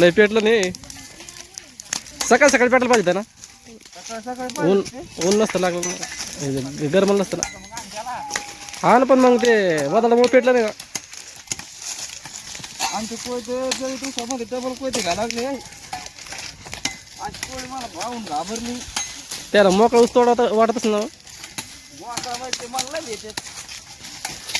लय पेटलं नाही सकाळ सकाळी पेटलं पाहिजे ना ऊन ऊन नसतं लागलं गरम नसतं ना हा ना पण मग ते वादळामुळे पेटलं नाही का आमचे कोयते दिवसामध्ये डबल कोयते घ्या लागले आज कोळी मला भावून घाबरली त्याला मोकळा तोडा वाटतच ना मला येते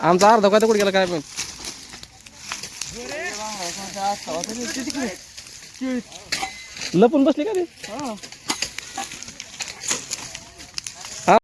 आमचा अर्ध काय कुठे गेला काय पण लपून बसली का ते